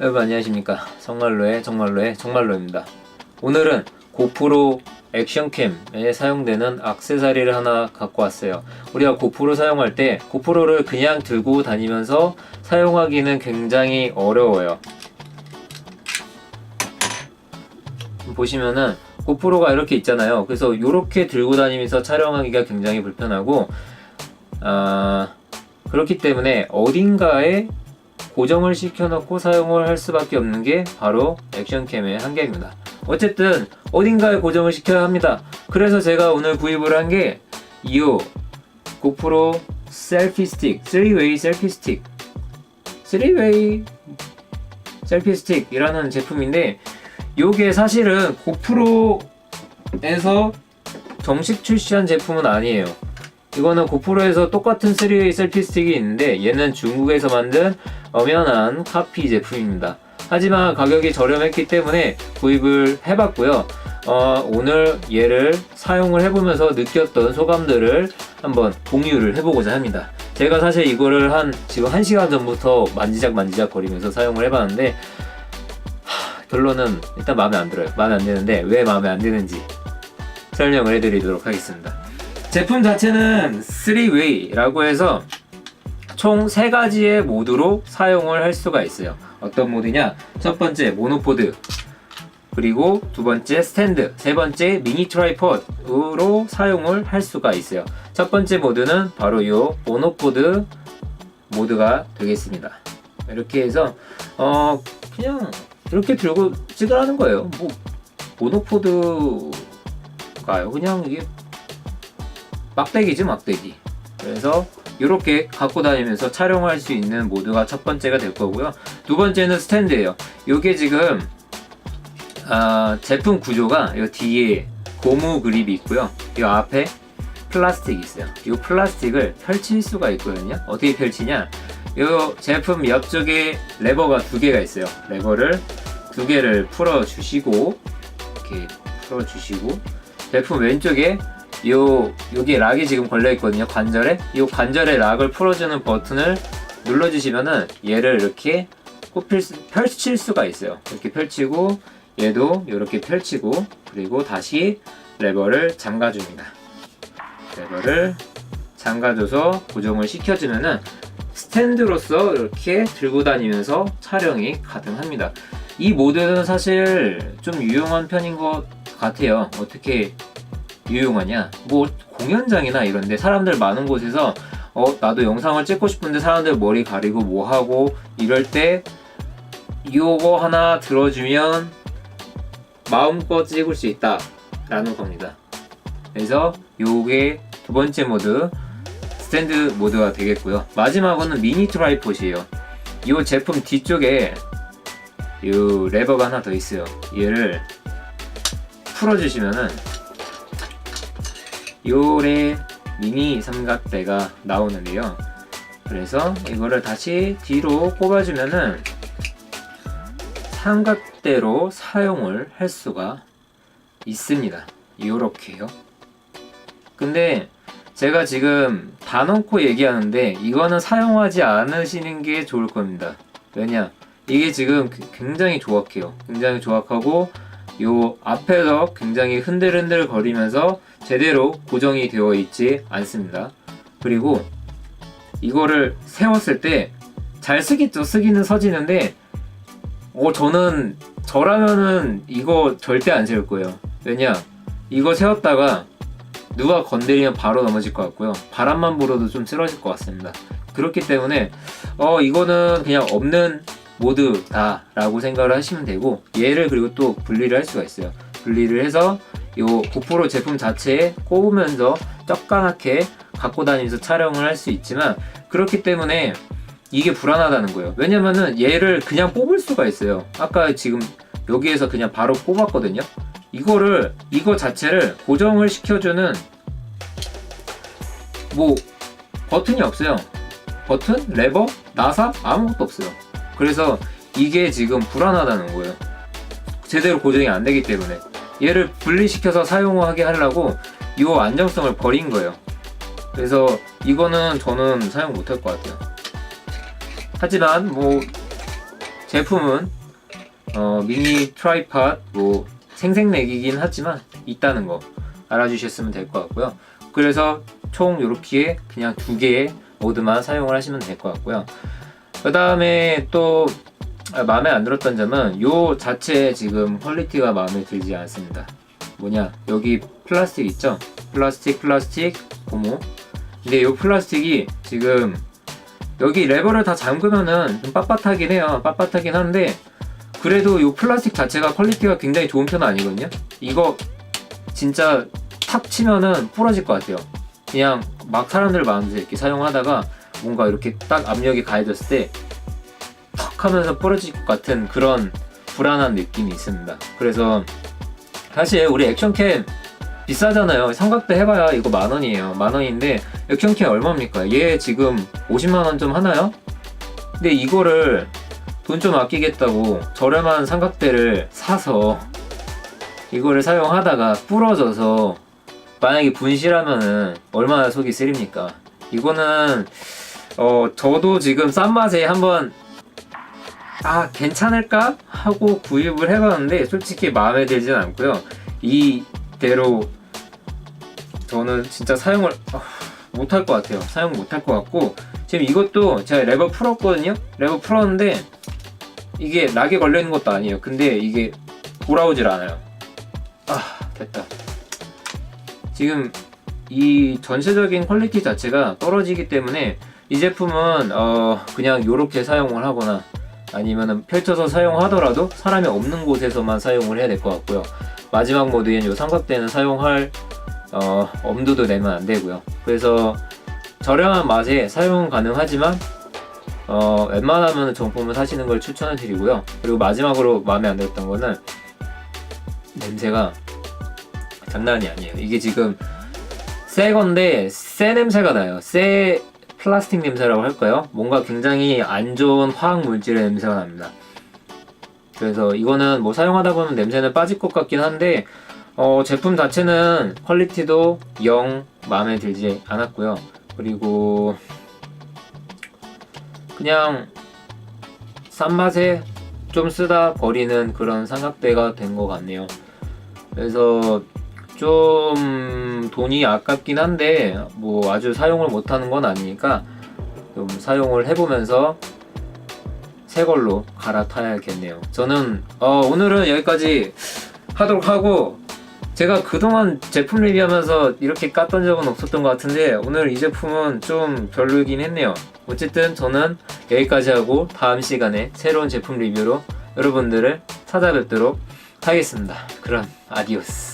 여러분 안녕하십니까? 정말로의 정말로의 정말로입니다. 오늘은 고프로 액션캠에 사용되는 악세사리를 하나 갖고 왔어요. 우리가 고프로 사용할 때 고프로를 그냥 들고 다니면서 사용하기는 굉장히 어려워요. 보시면은 고프로가 이렇게 있잖아요. 그래서 이렇게 들고 다니면서 촬영하기가 굉장히 불편하고 아 그렇기 때문에 어딘가에 고정을 시켜놓고 사용을 할 수밖에 없는 게 바로 액션캠의 한계입니다. 어쨌든 어딘가에 고정을 시켜야 합니다. 그래서 제가 오늘 구입을 한 게이 고프로 셀피 스틱, 3웨이 셀피 스틱, 3웨이 셀피 스틱이라는 제품인데 이게 사실은 고프로에서 정식 출시한 제품은 아니에요. 이거는 고프로에서 똑같은 3웨이 셀피 스틱이 있는데 얘는 중국에서 만든 엄연한 카피 제품입니다. 하지만 가격이 저렴했기 때문에 구입을 해봤고요. 어, 오늘 얘를 사용을 해보면서 느꼈던 소감들을 한번 공유를 해보고자 합니다. 제가 사실 이거를 한 지금 1시간 전부터 만지작 만지작 거리면서 사용을 해봤는데 하, 결론은 일단 마음에 안 들어요. 마음에 안 드는데 왜 마음에 안 드는지 설명을 해드리도록 하겠습니다. 제품 자체는 3way라고 해서 총 세 가지의 모드로 사용을 할 수가 있어요. 어떤 모드냐? 첫 번째 모노포드, 그리고 두 번째 스탠드, 세 번째 미니 트라이포드로 사용을 할 수가 있어요. 첫 번째 모드는 바로 이 모노포드 모드가 되겠습니다. 이렇게 해서 어 그냥 이렇게 들고 찍으라는 거예요. 뭐 모노포드가요. 그냥 이게 막대기지 막대기. 그래서 이렇게 갖고 다니면서 촬영할 수 있는 모드가 첫 번째가 될 거고요. 두 번째는 스탠드예요. 이게 지금 아, 제품 구조가 이 뒤에 고무 그립이 있고요. 이 앞에 플라스틱이 있어요. 이 플라스틱을 펼칠 수가 있거든요. 어떻게 펼치냐? 이 제품 옆쪽에 레버가 두 개가 있어요. 레버를 두 개를 풀어 주시고 이렇게 풀어 주시고 제품 왼쪽에 요 여기 락이 지금 걸려 있거든요 관절에. 이 관절의 락을 풀어주는 버튼을 눌러주시면은 얘를 이렇게 꼽힐 수, 펼칠 수가 있어요. 이렇게 펼치고 얘도 이렇게 펼치고 그리고 다시 레버를 잠가줍니다. 레버를 잠가줘서 고정을 시켜주면은 스탠드로서 이렇게 들고 다니면서 촬영이 가능합니다. 이 모드는 사실 좀 유용한 편인 것 같아요. 어떻게 유용하냐? 뭐 공연장이나 이런데 사람들 많은 곳에서 어 나도 영상을 찍고 싶은데 사람들 머리 가리고 뭐 하고 이럴 때 이거 하나 들어주면 마음껏 찍을 수 있다라는 겁니다. 그래서 요게 두 번째 모드 스탠드 모드가 되겠고요. 마지막으로는 미니 트라이폿이에요. 이 제품 뒤쪽에 이 레버가 하나 더 있어요. 얘를 풀어주시면은 요래 미니 삼각대가 나오는데요. 그래서 이거를 다시 뒤로 꼽아주면은 삼각대로 사용을 할 수가 있습니다. 요렇게요. 근데 제가 지금 다 넣고 얘기하는데 이거는 사용하지 않으시는 게 좋을 겁니다. 왜냐? 이게 지금 굉장히 조악해요. 굉장히 조악하고 요 앞에서 굉장히 흔들흔들 거리면서 제대로 고정이 되어 있지 않습니다. 그리고 이거를 세웠을 때 잘 쓰겠죠. 쓰기는 서지는데 어 저는 저라면은 이거 절대 안 세울 거예요. 왜냐? 이거 세웠다가 누가 건드리면 바로 넘어질 것 같고요. 바람만 불어도 좀 쓰러질 것 같습니다. 그렇기 때문에 어 이거는 그냥 없는 모드다라고 생각을 하시면 되고 얘를 그리고 또 분리를 할 수가 있어요. 분리를 해서 이 고프로 제품 자체에 꼽으면서 떡가맣게 갖고 다니면서 촬영을 할 수 있지만 그렇기 때문에 이게 불안하다는 거예요. 왜냐면은 얘를 그냥 뽑을 수가 있어요. 아까 지금 여기에서 그냥 바로 뽑았거든요. 이거를 이거 자체를 고정을 시켜주는 뭐 버튼이 없어요. 버튼, 레버, 나사 아무것도 없어요. 그래서 이게 지금 불안하다는 거예요. 제대로 고정이 안 되기 때문에 얘를 분리시켜서 사용하게 하려고 이 안정성을 버린 거예요. 그래서 이거는 저는 사용 못 할 것 같아요. 하지만 뭐 제품은 어, 미니 트라이팟 뭐 생색내기긴 하지만 있다는 거 알아주셨으면 될 것 같고요. 그래서 총 이렇게 그냥 두 개의 모드만 사용을 하시면 될 것 같고요. 그 다음에 또 아, 마음에 안 들었던 점은 요 자체 지금 퀄리티가 마음에 들지 않습니다. 뭐냐 여기 플라스틱 있죠? 플라스틱 플라스틱 고무. 근데 요 플라스틱이 지금 여기 레버를 다 잠그면은 좀 빳빳하긴 해요. 빳빳하긴 한데 그래도 요 플라스틱 자체가 퀄리티가 굉장히 좋은 편은 아니거든요. 이거 진짜 탁 치면은 부러질 것 같아요. 그냥 막 사람들 마음대로 이렇게 사용하다가 뭔가 이렇게 딱 압력이 가해졌을 때 턱 하면서 부러질 것 같은 그런 불안한 느낌이 있습니다. 그래서 사실 우리 액션캠 비싸잖아요. 삼각대 해봐야 이거 만 원이에요. 만 원인데 액션캠 얼마입니까? 얘 지금 50만 원 좀 하나요? 근데 이거를 돈 좀 아끼겠다고 저렴한 삼각대를 사서 이거를 사용하다가 부러져서 만약에 분실하면은 얼마나 속이 쓰립니까? 이거는 어 저도 지금 싼 맛에 한번 아 괜찮을까 하고 구입을 해봤는데 솔직히 마음에 들진 않고요. 이대로 저는 진짜 사용을 아, 못할 것 같아요. 사용 못할 것 같고 지금 이것도 제가 레버 풀었거든요. 레버 풀었는데 이게 락에 걸려 있는 것도 아니에요. 근데 이게 돌아오질 않아요. 아 됐다. 지금 이 전체적인 퀄리티 자체가 떨어지기 때문에 이 제품은 어 그냥 이렇게 사용을 하거나 아니면은 펼쳐서 사용하더라도 사람이 없는 곳에서만 사용을 해야 될 것 같고요. 마지막 모드인 이 삼각대는 사용할 어, 엄두도 내면 안 되고요. 그래서 저렴한 맛에 사용 가능하지만 어, 웬만하면 정품을 사시는 걸 추천을 드리고요. 그리고 마지막으로 마음에 안 들었던 거는 냄새가 장난이 아니에요. 이게 지금 새 건데 새 냄새가 나요. 새 플라스틱 냄새라고 할까요? 뭔가 굉장히 안 좋은 화학 물질의 냄새가 납니다. 그래서 이거는 뭐 사용하다 보면 냄새는 빠질 것 같긴 한데 어, 제품 자체는 퀄리티도 영 마음에 들지 않았고요. 그리고 그냥 싼 맛에 좀 쓰다 버리는 그런 삼각대가 된 것 같네요. 그래서 좀 돈이 아깝긴 한데 뭐 아주 사용을 못하는 건 아니니까 좀 사용을 해보면서 새 걸로 갈아타야겠네요. 저는 어, 오늘은 여기까지 하도록 하고 제가 그동안 제품 리뷰하면서 이렇게 깠던 적은 없었던 것 같은데 오늘 이 제품은 좀 별로이긴 했네요. 어쨌든 저는 여기까지 하고 다음 시간에 새로운 제품 리뷰로 여러분들을 찾아뵙도록 하겠습니다. 그럼 아디오스.